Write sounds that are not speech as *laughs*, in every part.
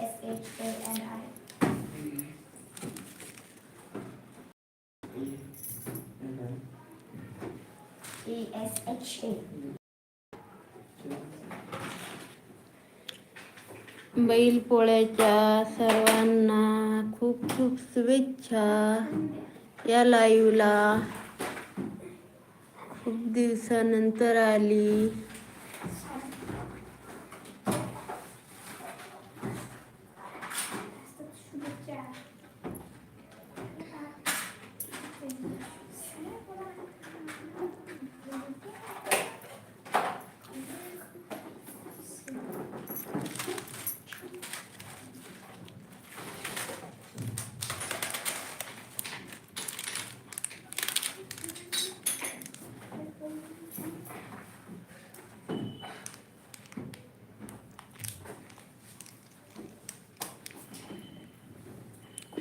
S H A N I. E S H A. बैल पोळ्याच्या सर्वांना खूप खूप शुभेच्छा या लाईव्हला खूप दिवसानंतर आली शुभेच्छा.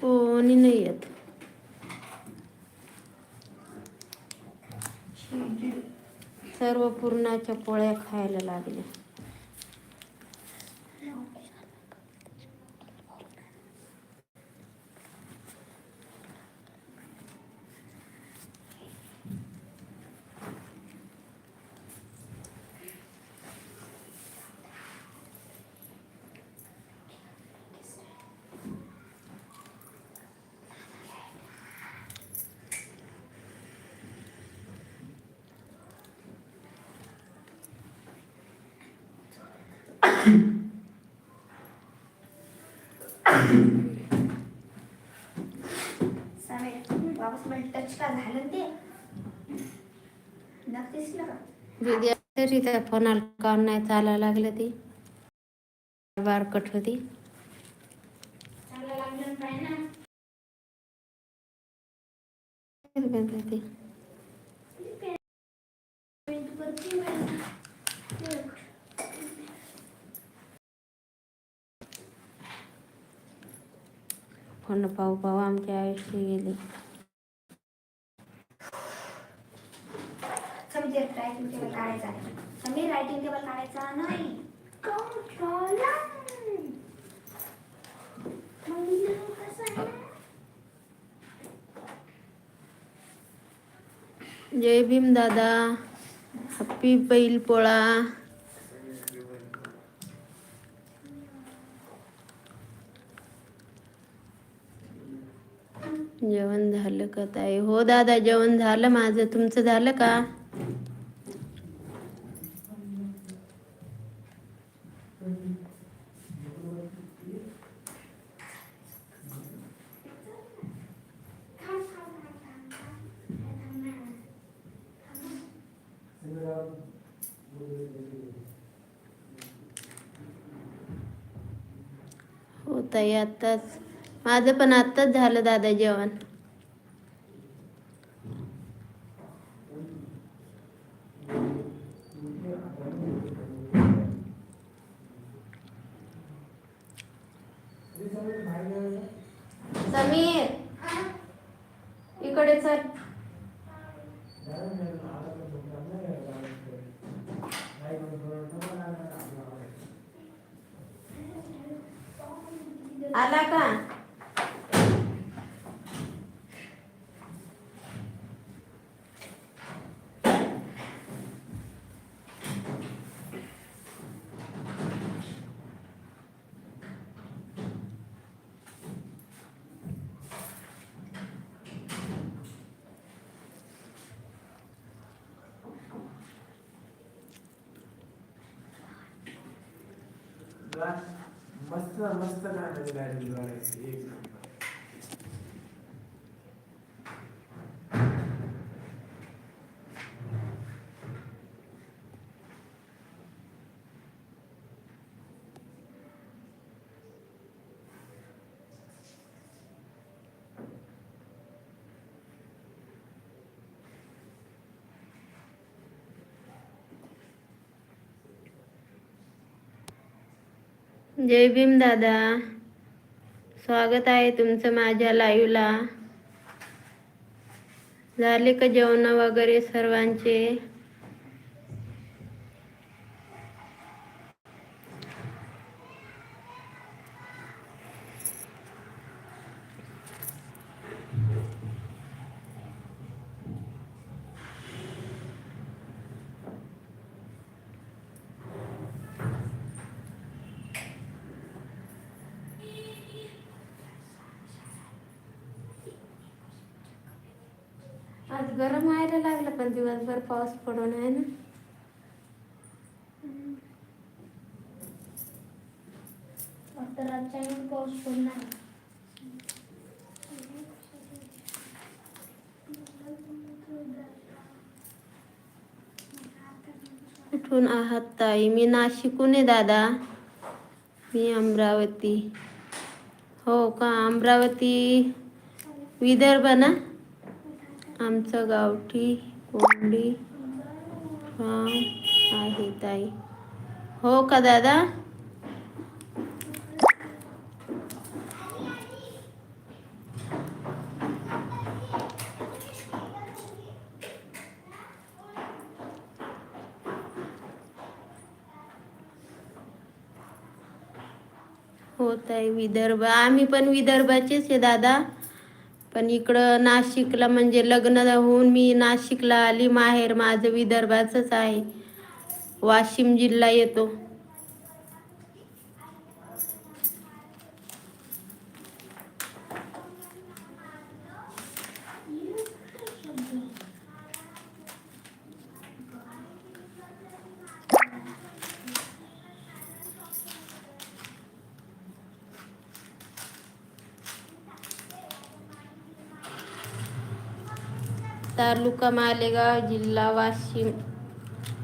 कोणी नाही येत सर्व पूर्णाच्या पोळ्या खायला लागल्या चालेल वापस मला टच का झालं ना ते? नक्कीच ना. दीदी तरी त्या फोनाला काम नाही चालायला लागलं ती. बार कट होती. फोन पाहू पाहू आमचे आयुष्य गेले. समीर रायटिंग टेबल काढायचा आहे. समीर रायटिंग टेबल काढायचा नाही. कंट्रोल जय भीम दादा. हॅपी बैल पोळा. जेवण झालं का ताई? हो दादा जेवण झालं. माझं तुमचं झालं का हो ताई आत्ताच. माझं पण आत्ताच झालं दादा जेवण समीर इकडे चल आला का मस्त मस्त गाण्याची गाडी एक जय भीम दादा. स्वागत आहे तुमचं माझ्या लाईव्हला. झाले का जेवण वगैरे सर्वांचे आज गरम व्हायला लागलं पण दिवसभर पाऊस पडून आहे ना. पाऊस पडणार. कुठून आहात ताई? मी नाशिकहून आहे दादा. मी अमरावती. हो का? अमरावती विदर्भ ना? आमचं गावठी कोंबडी फार्म आहे ताई. हो का दादा? होत आहे विदर्भ. आम्ही पण विदर्भाचेच आहे दादा. पण इकडं नाशिकला म्हणजे लग्न होऊन मी नाशिकला आली. माहेर माझं विदर्भाचंच आहे. वाशिम जिल्हा येतो. तालुका मालेगाव जिल्हा वाशिम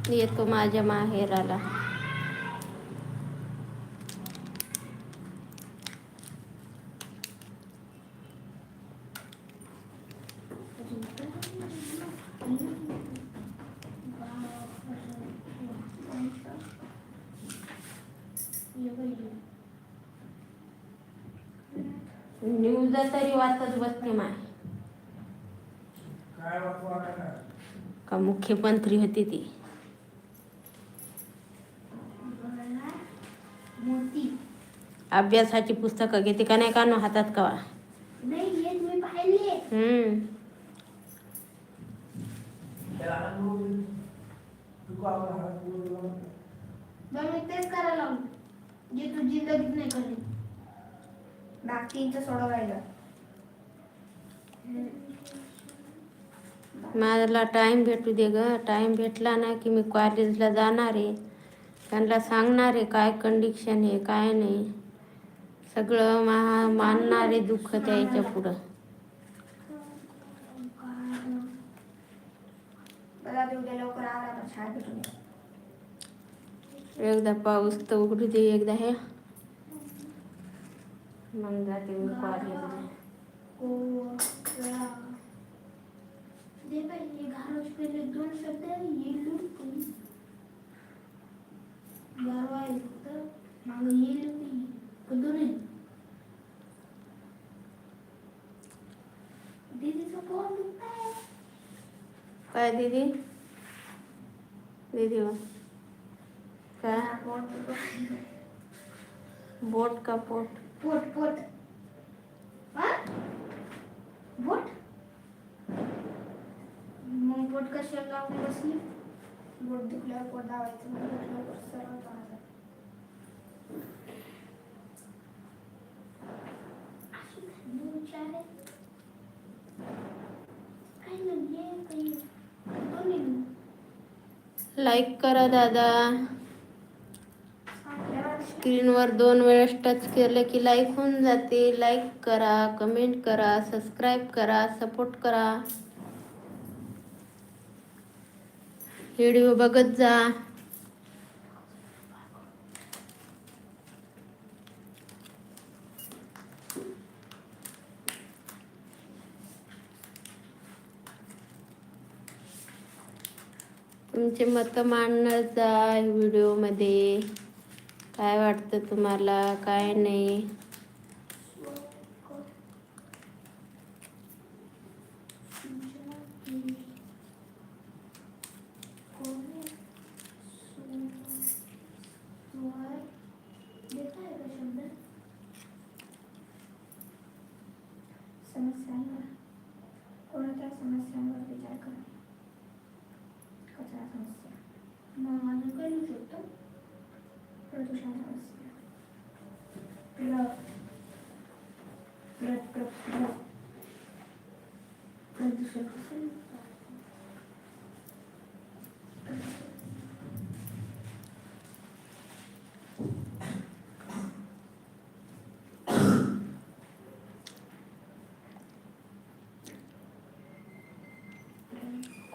येतो माझ्या माहेराला न्यूज तरी वाचत बसते माय काय वाचू वाटायला का मुख्यमंत्री होती ती. अभ्यासाची पुस्तकं घेते का नाही का नो हातात कवा? तेच करायला जिंदगीत नाही बाकीचं सोडवायला. मला टाईम भेटू दे ग. टाईम भेटला ना की मी कॉलेजला जाणार आहे. त्यांना सांगणार आहे काय कंडिशन आहे काय नाही. सगळं मा मानणार आहे दुःख त्याच्या पुढं. एकदा पाऊस तर उघडू दे एकदा हे. मग जाते मी कॉलेजला शब्द येईल गारवा आहे फक्त. मागं येईल दोन आहे दीदीचं पोट दुखतंय. काय दीदी? दीदी हो. काय? हा. बोट का पोट? पोट पोट हा पोट लावून बसली. पोट दुखल्यावर पोट दुखल्यावर सरळ. लाईक करा दादा. स्क्रीनवर दोन वेळेस टच केलं की लाईक होऊन जाते. लाईक करा कमेंट करा सबस्क्राईब करा सपोर्ट करा. व्हिडिओ बघत जा. तुमचे मत मांडणं जा व्हिडिओमध्ये. काय वाटतं तुम्हाला? काय नाही? समस्यांवर कोणत्या समस्यांवर विचार करा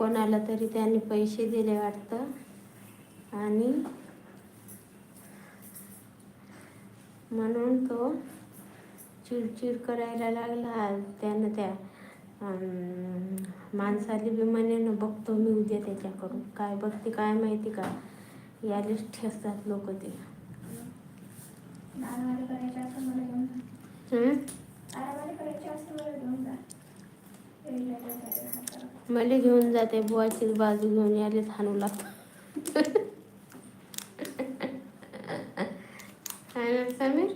कोणाला तरी त्यांनी पैसे दिले वाटतं. आणि म्हणून तो चिडचिड करायला लागला. त्यानं त्या माणसाला बी म्हणे ना बघतो मी उद्या त्याच्याकडून. काय बघते काय माहिती का? यालेच ठेसतात लोक ते. हम्म? मला घेऊन जाते बुवाचीच बाजू घेऊन यालेच हाणू लागतो समीर?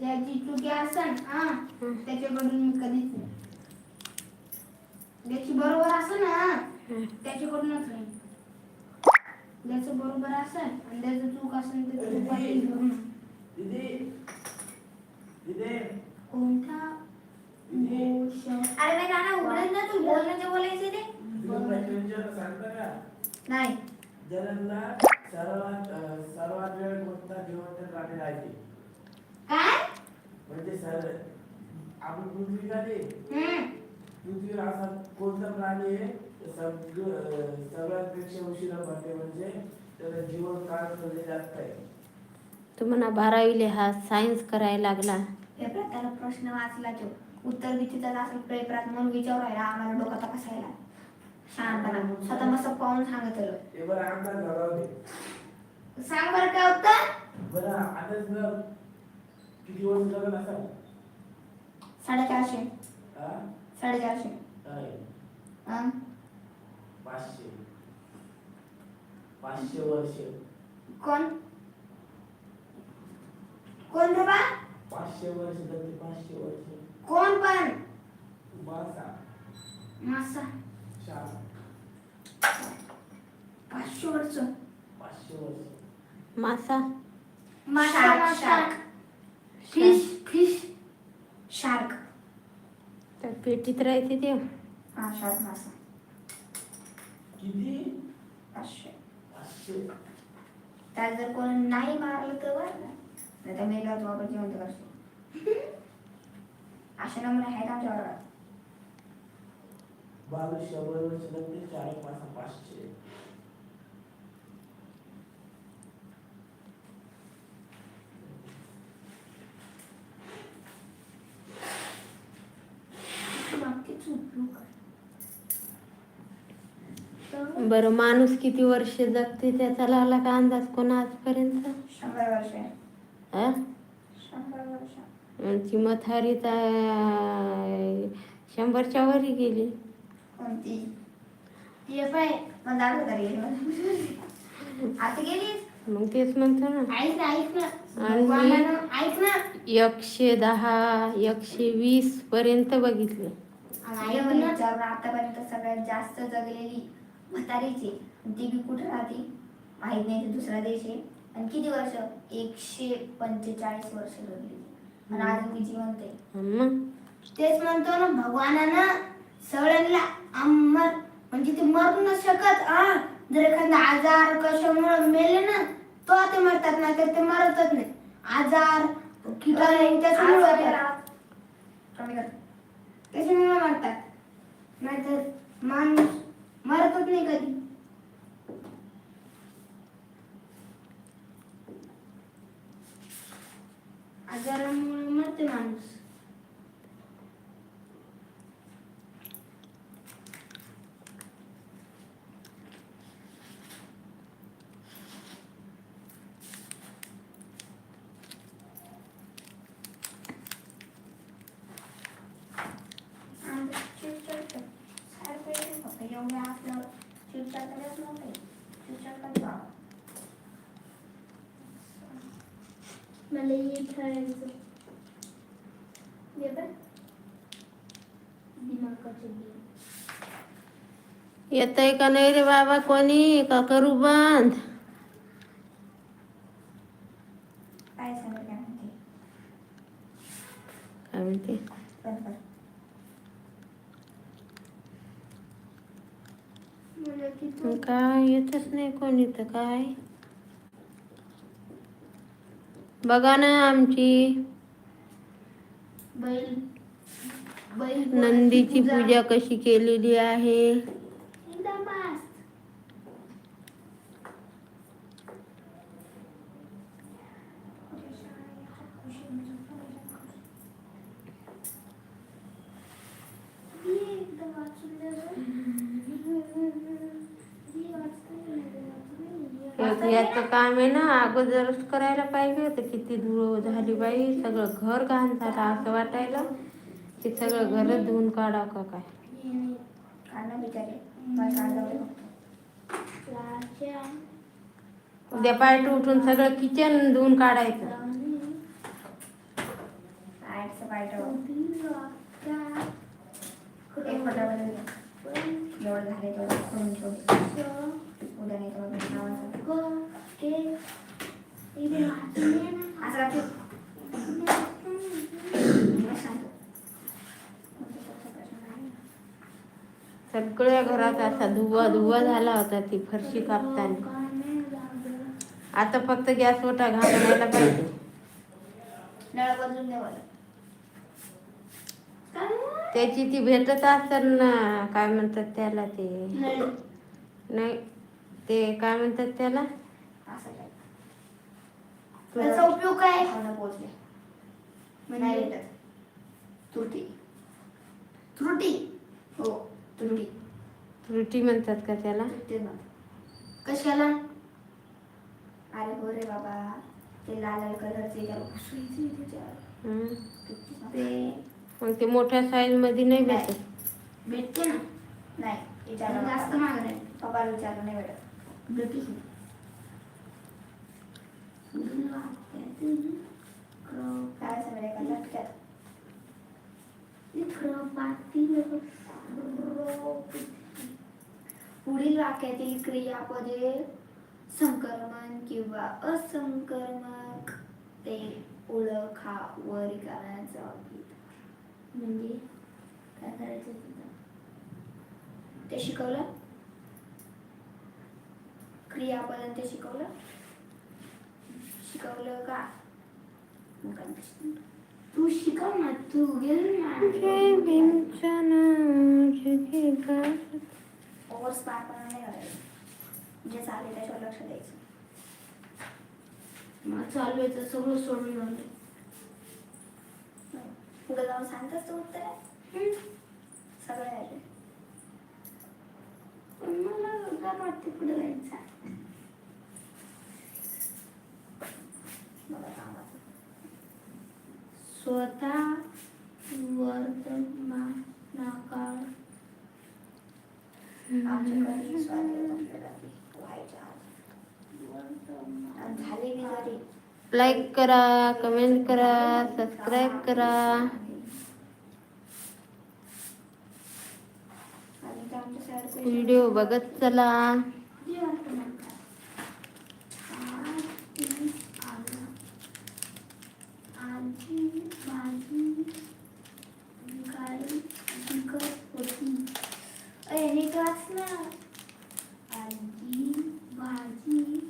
ज्याची चुकी असेल हा त्याच्याकडून मी कधीच नाही. ज्याची बरोबर असेल ना. त्याच्याकडूनच नाही. ज्याचं बरोबर असेल आणि ज्याचं चूक असेल तर चूक वाटली घेऊन ये. दीदी दीदी कोणता गोष्ट अरे नाही गाणं उघडत ना तू बोलणं जे बोलायचं ते? नाही. सर्वात अं, सर्वात वेळ कोणता जिवंत प्राणी आहे काय? म्हणजे सर आपण पृथ्वी का ते हम्म. पृथ्वीवर असा कोणता प्राणी आहे सगळं अं, सगळ्यांपेक्षा उशिरा भरते म्हणजे त्याला जीवन काळ म्हणजे जास्त आहे तू म्हणा बारावीले हा सायन्स करायला लागला. पेपरात त्याला प्रश्न वाचला तो. उत्तर विचित्र असेल पेपरात म्हणून विचारायला आम्हाला डोका तपासायला. शहाणपणा स्वतः मस्त पाहून सांगत आलो ते बरं सांग बरं काय उत्तर? बरं न किती वर्ष साडेचारशे. हा? साडेचारशे. काय? हं? पाचशे. पाचशे वर्ष. कोण? कोण रे बा? पाचशे वर्ष पाचशे वर्ष. कोण पण? मासा. मासा. शार्क पाचशे वर्ष. मासा. मासा शार्क फिश फिश शार्क. त्या पेटीत राहते ते? हा शार्क मासा. किती? पाचशे. पाचशे. त्यात जर कोण नाही मारलं तर बरं. नाही तर मेला तू आपण जिवंत करशील *laughs* अशा नंबर आहेत आमच्या वर्गात बावीस शंभर वर्ष चार पाच पाचशे. बरं माणूस किती वर्ष जगते त्याचा लागला का अंदाज कोणा आजपर्यंत शंभर वर्ष? ती मथारी तर शंभरच्या वरी गेली. कोणती? ती एफ आहे. मग आता गेलीस? तेच म्हणतो ना. ऐक ना ऐक ना. आणि- भगवानानं ऐक ना. एकशे दहा एकशे वीस पर्यंत बघितले. विचारून आतापर्यंत सगळ्यात जास्त जगलेली म्हातारीची ती बी कुठे राहते? माहीत नाही ते दुसरा देश आहे. आणि किती वर्ष? एकशे पंचेचाळीस वर्ष जगली. आणि अजून ती जिवंत आहे मग? तेच म्हणतो ना भगवानानं सगळ्यांना अमर म्हणजे ते मरू न शकत हा? जर एखादा आजार कशामुळे मेले ना तो ते मरतात नाही तर ते मरतच नाही. आजार किटाणू त्याच्यामुळे कमी कर. त्याच्यामुळे मरतात. नाहीतर माणूस मरतच नाही कधी. आजारामुळे मरते माणूस मला का नाही रे बाबा कोणी? का करू बंद? काय म्हणते? काय येतच नाही कोणी तर काय? बघा ना आमची बैल नंदीची पूजा कशी केलेली आहे एकदम मस्त एक याचं आम्ही ना अगोदरच करायला पाहिजे होतं. किती धूळ झाली बाई सगळं घर घाण झालं असं वाटायला. की सगळं घर धुवून काढा का काय? उद्या पाय उठून सगळं किचन धुवून काढायचं. झाले उद्या नाही सगळ्या घरात असा धुवा धुवा झाला होता ती फरशी कापताना. आता फक्त गॅस ओटा घालायला पाहिजे. नळ बदलून द्यावं त्याची ती भेटत असेल ना काय म्हणतात त्याला ते? नाही ते काय म्हणतात त्याला? असं काय त्याचा उपयोग काय? नाही भेटत. त्रुटी. त्रुटी? हो त्रुटी. त्रुटी म्हणतात का त्याला? त्रुटी ना कशाला? अरे हो रे बाबा ते लाल लाल कलरचे त्याला मग ते मोठ्या साईजमध्ये नाही. भेटत? भेटते ना. नाही जास्त महाग नाही. पप्पाला विचारलं नाही भेटत. ब्युटी काय सगळे एका झटक्यात पुढील वाक्यातील क्रियापदे संक्रमण किंवा असंक्रमक. ते ओळखा व रिकाम्याचा म्हणजे काय करायचं ते शिकवलं? क्रियापदन ते शिकवलं? शिकवलं का. तू शिकव ना तू गेली. ओव्हर स्पार्क नाही करायचं जे चालेल त्याच्यावर लक्ष द्यायचं. मग चालवायचं सगळं सोडून आलं पुढे जाऊन सांगताच तू उत्तर? आहे सगळं आहे मला वाटते पुढे जायचं मला कामाचं. स्वतः वर्तमानाकाळ आमच्याकडे स्वातंत्र्य रात्री व्हायच्या आधी. आणि झाले बी जरी लाईक करा कमेंट करा सबस्क्राईब करा. व्हिडिओ बघत चला. आजी होती. नीट वाच ना आजी भाजी.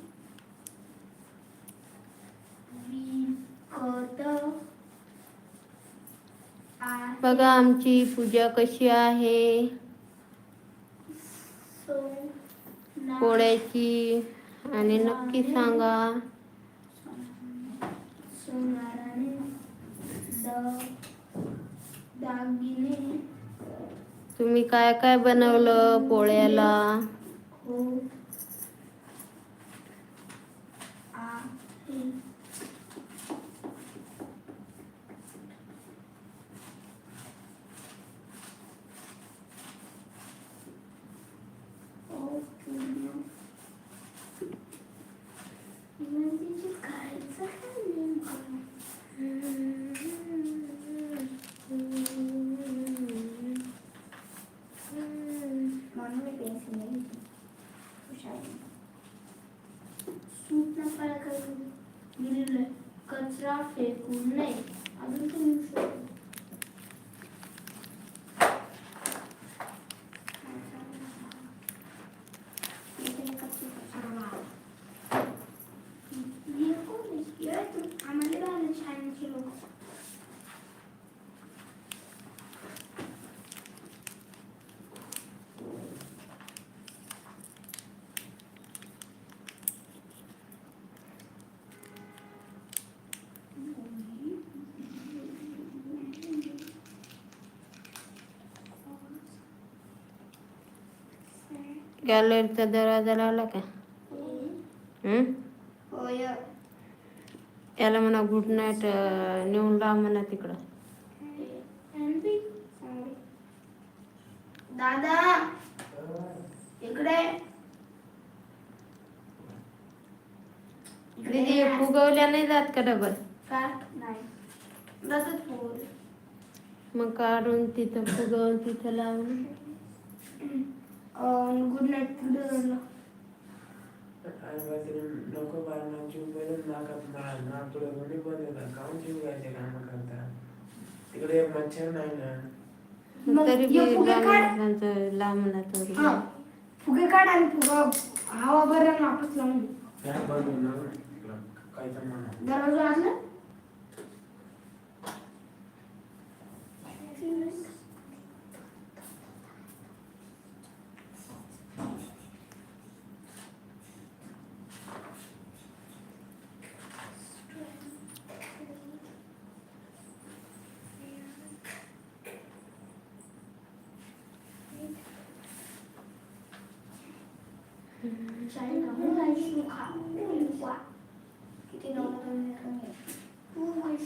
बघा आमची पूजा कशी आहे? पोळ्याची. आणि नक्की सांगा. सोनाराने द- दागिने तुम्ही काय काय बनवलं पोळ्याला हो आहे ओ पुण्य म्हणजे खायचं काय नेमकं म्हणून मी पेन्सिल नाही घेतली हुशार आहे. सूप नका करून दिलेलं कचरा फेकू नये अजून तुम्ही शकतो कॅलरीचा दरवाजा लावला का याला म्हणा गुड नाईट नेऊन लाव म्हणा तिकडं दादा इकडे इकडे ते फुगवल्या नाही जात का डबल का नाही मग काढून तिथं फुगवून तिथं लावून गुड नाईट पुढे झालं आणि मग ते नको बाळांना जीव गेलं नाकात मा नाकडे गुन्हे बंद येतात काहून जीव घ्यायचे कामं करता? तिकडे मच्छर नाही ना? तरी बी फुगे काढ. हा फुगे आणि फुगा हवा बरं नापच लावून ना काय तर म्हणा. दरवाजा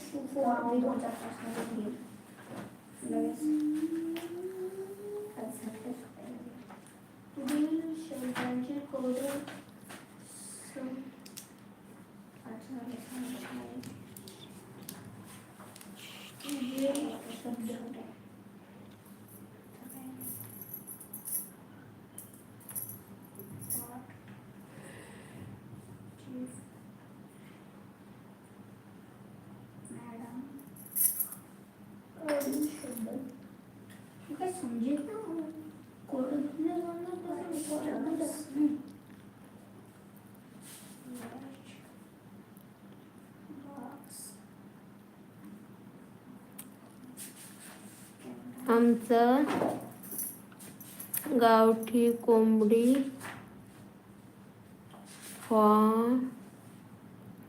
şu form bir olacak başka bir. Şuna geç. Hadi sen de. Bu bir şey bence kolay आमचं गावठी कोंबडी फॉर्म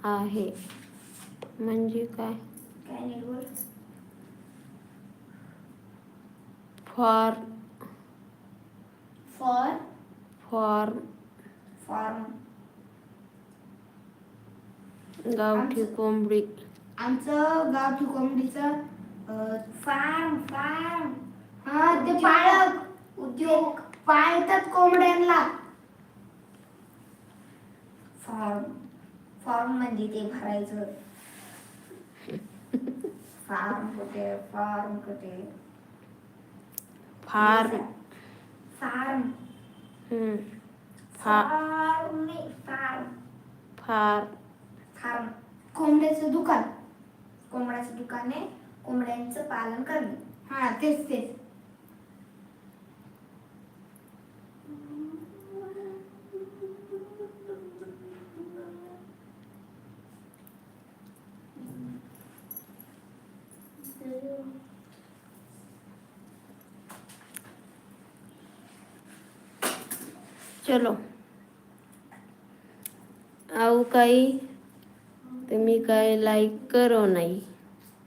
आहे. म्हणजे काय? For for? Form form. गावठी कोंबडी. आमचं गावठी कोंबडीचं फार्म फार्म. हा ते पाळक उद्योग. पाळतात कोंबड्यांना. फॉर्म फॉर्ममध्ये ते भरायचं. फार्म कुठे फॉर्म कुठे? फार्म. फार्म. फार्म नाही फार्म. फार फार्म. कोंबड्याचं दुकान. कोंबड्याचं दुकान आहे. कोंबड्यांचं पालन करणे. हा तेच तेच. चलो. आऊ काही तुम्ही काय लाईक करो नाही.